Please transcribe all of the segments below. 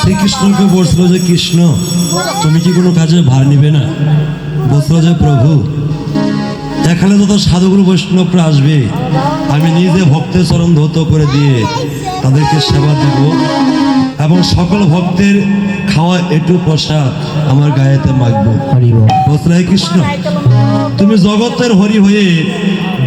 শ্রীকৃষ্ণকে বলছিল যে কৃষ্ণ তুমি কি কোনো কাজে ভার নিবে না? বলছিল যে প্রভু এখানে যত সাধুগুরু বৈষ্ণবরা আসবে। আমি নিজে ভক্তের চরণ ধৌত করে দিয়ে তাদেরকে সেবা দেব এবং সকল ভক্তের খাওয়া একটু প্রসাদ আমার গায়েতে মাখবো। বলছিল কৃষ্ণ তুমি জগতের হরি হয়ে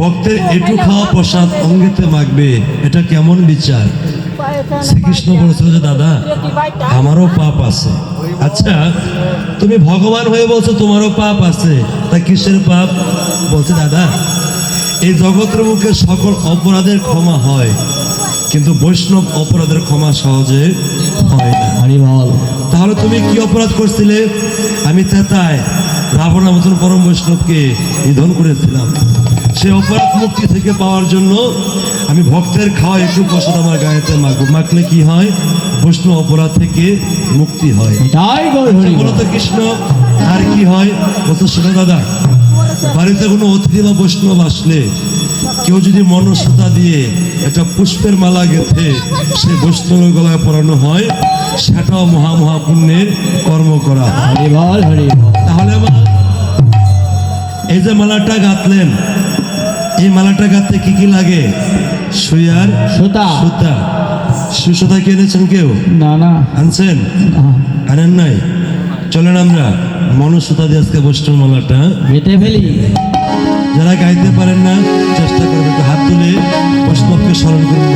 ভক্তের একটু খাওয়া প্রসাদ অঙ্গেতে মাখবে এটা কেমন বিচার? শ্রীকৃষ্ণ বলেছিল যে দাদা আমারও পাপ আছে। আচ্ছা তুমি ভগবান হয়ে বলছো তোমারও পাপ আছে। তা কিসের পাপ? বলছে দাদা এই জগতের মুখে সকল অপরাধের ক্ষমা হয় কিন্তু বৈষ্ণব অপরাধের ক্ষমা সহজে হয় না। তাহলে তুমি কি অপরাধ করছিলে? আমি তেতায় রাবণের মতন পরম বৈষ্ণবকে নিধন করেছিলাম। সে অপরাধ মুক্তি থেকে পাওয়ার জন্য আমি ভক্তের খাওয়া একটু প্রসাদ আমার গায়েতে মাখবো মাখলে কি হয়? বৈষ্ণব অপরাধ থেকে মুক্তি হয়। বলতো কৃষ্ণ আর কি হয়? বলতো শোনো দাদা বাড়িতে কোনো অতিথি বা বৈষ্ণব আসলে কেউ যদি মনস্বতা দিয়ে একটা পুষ্পের মালা গেথে সে বৈষ্ণবের গলায় পরানো হয় সেটাও মহা মহা পুণ্যের কর্ম করা হয়। তাহলে এই যে মালাটা গাঁথলেন এই মালাটা গাঁথতে কি কি লাগে? সুয়ার সুতা। সুতা। সুসুতা কি এনেছেন কেউ? না না। আনছেন? আনেন নাই? চলেন আমরা মনসুতা দিয়ে আজকে বৈষ্ণব মালাটা মেটে ফেলি। যারা গাইতে পারেন না চেষ্টা করবে হাত তুলে বৈষ্ণবকে স্মরণ করুন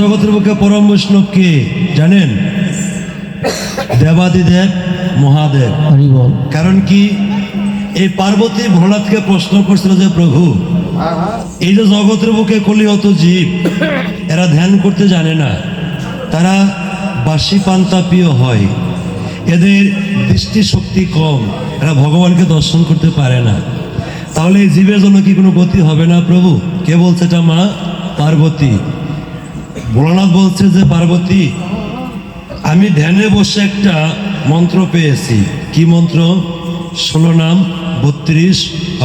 জগতের বুকে পরম বৈষ্ণব কে? জানেন? দেবাদিদেব মহাদেব। কারণ কি? এই পার্বতী ভোলানাথকে প্রশ্ন করছিল যে প্রভু এই যে জগতের বুকে কলিহত জীব এরা ধ্যান করতে জানে না। তারা বাসি পান্তা প্রিয় হয়। এদের দৃষ্টিশক্তি কম। এরা ভগবানকে দর্শন করতে পারে না। তাহলে এই জীবের জন্য কি কোনো গতি হবে না প্রভু? কে বলছে এটা মা? পার্বতী। ভোলানাথ বলছে যে পার্বতী আমি ধ্যানে বসে একটা মন্ত্র পেয়েছি। কি মন্ত্র? ষোলো নাম বত্রিশ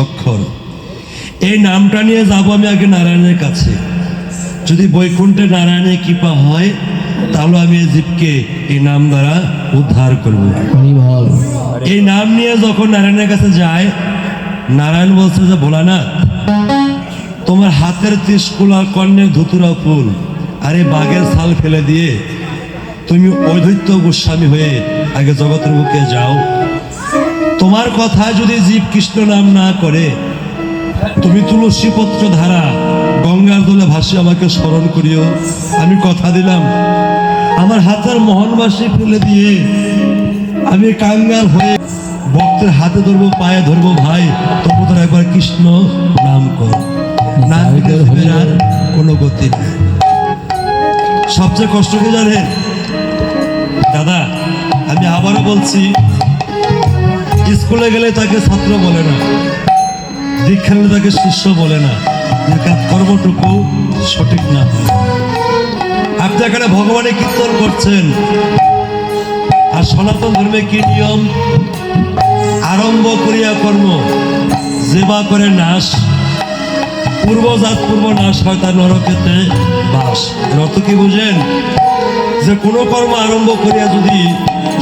অক্ষর। এই নামটা নিয়ে যাব আমি আগে নারায়ণের কাছে। যদি বৈকুণ্ঠে নারায়ণের কৃপা হয় তাহলে আমি এই জীবকে এই নাম দ্বারা উদ্ধার করব। এই নাম নিয়ে যখন নারায়ণের কাছে যায় নারায়ণ বলছে যে ভোলানাথ তোমার হাতের ত্রিশকুলা কর্ণে ধুতুরা ফুল আর বাঘের ছাল ফেলে দিয়ে তুমি অদ্বৈত গোস্বামী হয়ে আগে জগতের বুকে যাও। তোমার কথা যদি জীব কৃষ্ণ নাম না করে, তুমি তুলসী পত্র ধারা গঙ্গার দলে ভাসি আমাকে স্মরণ করিও। আমি কথা দিলাম, আমার হাতের মোহনবাসী ফেলে দিয়ে আমি কাঙ্গাল হয়ে ভক্তের হাতে ধরবো, পায়ে ধরবো, ভাই, তবু তোর একবার কৃষ্ণ নাম কর। আর কোনো গতি নেই। সবচেয়ে কষ্ট কি জানেন? দাদা, আমি আবারও বলছি, স্কুলে গেলে তাকে ছাত্র বলে না। দীক্ষা নিলে তাকে শিষ্য বলে না। কর্মটুকু সঠিক না আপনি এখানে ভগবানের কীর্তন করছেন। আর সনাতন ধর্মে কি নিয়ম? আরম্ভ করিয়া কর্ম যেবা করে নাশ। পূর্বজাত পূর্ব নাশ হয় তার নরকেতে বাস। অর্থ কি বুঝেন যে কোনো কর্ম আরম্ভ করিয়া যদি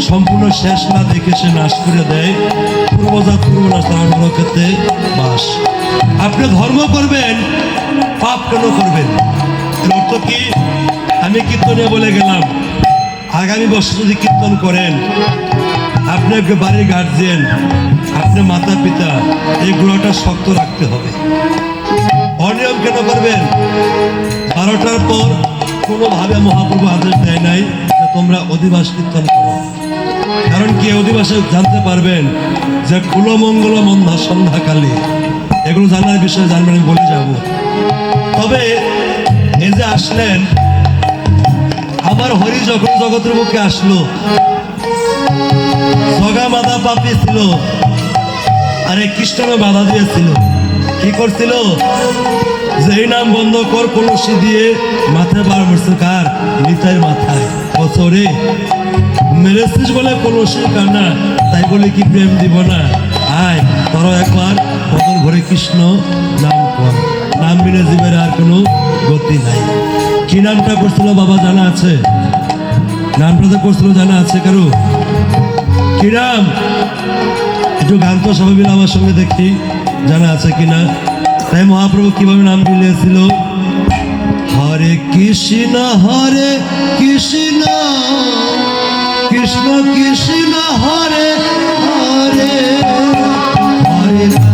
সম্পূর্ণ শেষ না দেখে সে নাশ করে দেয় পূর্বজাত পূর্ব নাশ তার নরকেতে বাস। আপনি ধর্ম করবেন, পাপ কেন করবেন? অর্থ কি? আমি কীর্তনে বলে গেলাম, আগামী বছর যদি কীর্তন করেন, আপনি বাড়ির গার্জিয়ান আপনার মাতা পিতা এই গুণাটা শক্ত রাখতে হবে। কেন করবেন? বারোটার পর কোনোভাবে মহাপ্রভু আদেশ দেয় নাই যে তোমরা অধিবাস কীর্তন করো। কারণ কি অধিবাসে জানতে পারবেন যে কুলমঙ্গল মন্ধা সন্ধ্যাকালে। এগুলো জানার বিষয়ে জানবেন, আমি বলে যাব। তবে এই যে আসলেন, আমার হরি যখন জগতের মুখে আসলো, জগা মাদা পাপি ছিল, আরে কৃষ্ণও বাধা দিয়েছিল। কি করছিল? যে এই নাম বন্ধ কর, কলসি দিয়ে মাথায় বার মরছে কার? নিতাই মাথায়। বছরে মেরেছিস বলে কলসি কানা তাই বলে কি প্রেম দিব না? আয় তোর একবার। বদল ভরে কৃষ্ণ, নাম কর। নাম বিনে জীবের আর কোনো গতি নাই। কি নামটা করছিল বাবা জানা আছে? নামটা তো করছিল জানা আছে কারও? কি নাম? একটু গান তো মিলে আমার সঙ্গে দেখি। জানা আছে কিনা? তাই মহাপ্রভু কীভাবে নাম দিলেছিল হরে কৃষ্ণ হরে কৃষ্ণ কৃষ্ণ কৃষ্ণ, হরে হরে হরে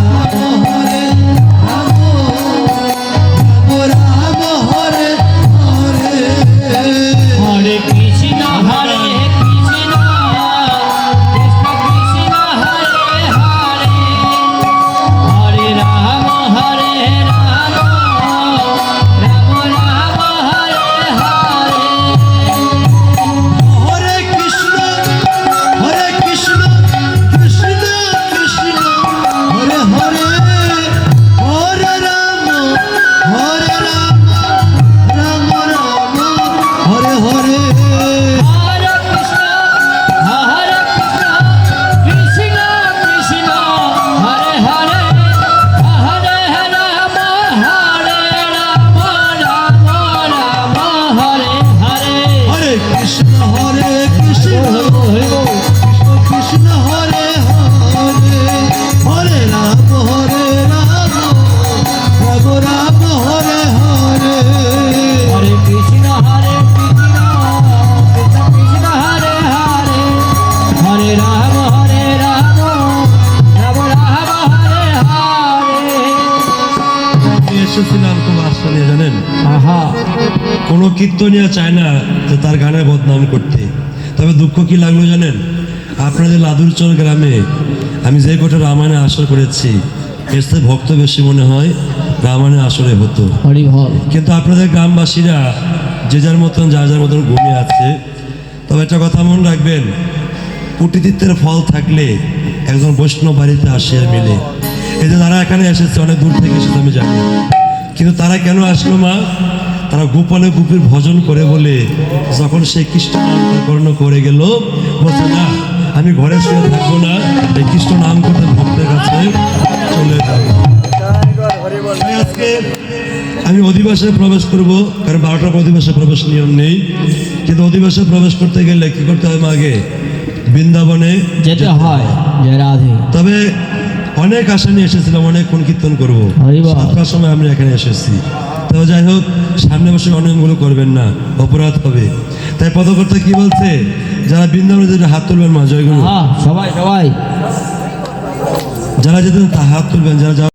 খুব আশা নিয়ে জানেন? হা কোনো কীর্তনিয়া চায় না যে তার গানের বদনাম করতে। তবে দুঃখ কি লাগল জানেন? আপনাদের লাদুরচর গ্রামে আমি যে কটা রামায়ণে আসর করেছি এর সাথে ভক্ত বেশি মনে হয় রামায়ণে আসরে হতো। কিন্তু আপনাদের গ্রামবাসীরা যে যার মতন যার যার মতন ঘুমিয়ে আছে তবে একটা কথা মনে রাখবেন কুটিতিত্বের ফল থাকলে একজন বৈষ্ণব বাড়িতে আসে আর মিলে। এই যে তারা এখানে এসেছে অনেক দূর থেকে এসেছে আমি জানি। কিন্তু তারা কেন আসলো মা? তারা গোপনে গুপির ভজন করে বলে যখন সেই কৃষ্ণ নামকরণ করে গেল বলছে না আমি ঘরে শুয়ে থাকব না। এই কৃষ্ণ নাম করতে ভক্তের কাছে চলে যাব। আজকে আমি অধিবাসে প্রবেশ করব কারণ বারোটার অধিবাসে প্রবেশ নিয়ম নেই। কিন্তু অধিবাসে প্রবেশ করতে গেলে কি করতে হবে আগে বৃন্দাবনে যেতে হয় তবে অনেক আশা নিয়ে এসেছিলাম অনেক কোন কীর্তন করব সাতটার সময় আমরা এখানে এসেছি। তো যাই হোক সামনে বসে অনিয়মগুলো করবেন না অপরাধ হবে। তাই পদকর্তা কি বলছে? যারা বৃন্দাবনে হাত তুলবেন মা জয়গুরু। হ্যাঁ সবাই সবাই। যারা যেতেন তা হাত তুলবেন যারা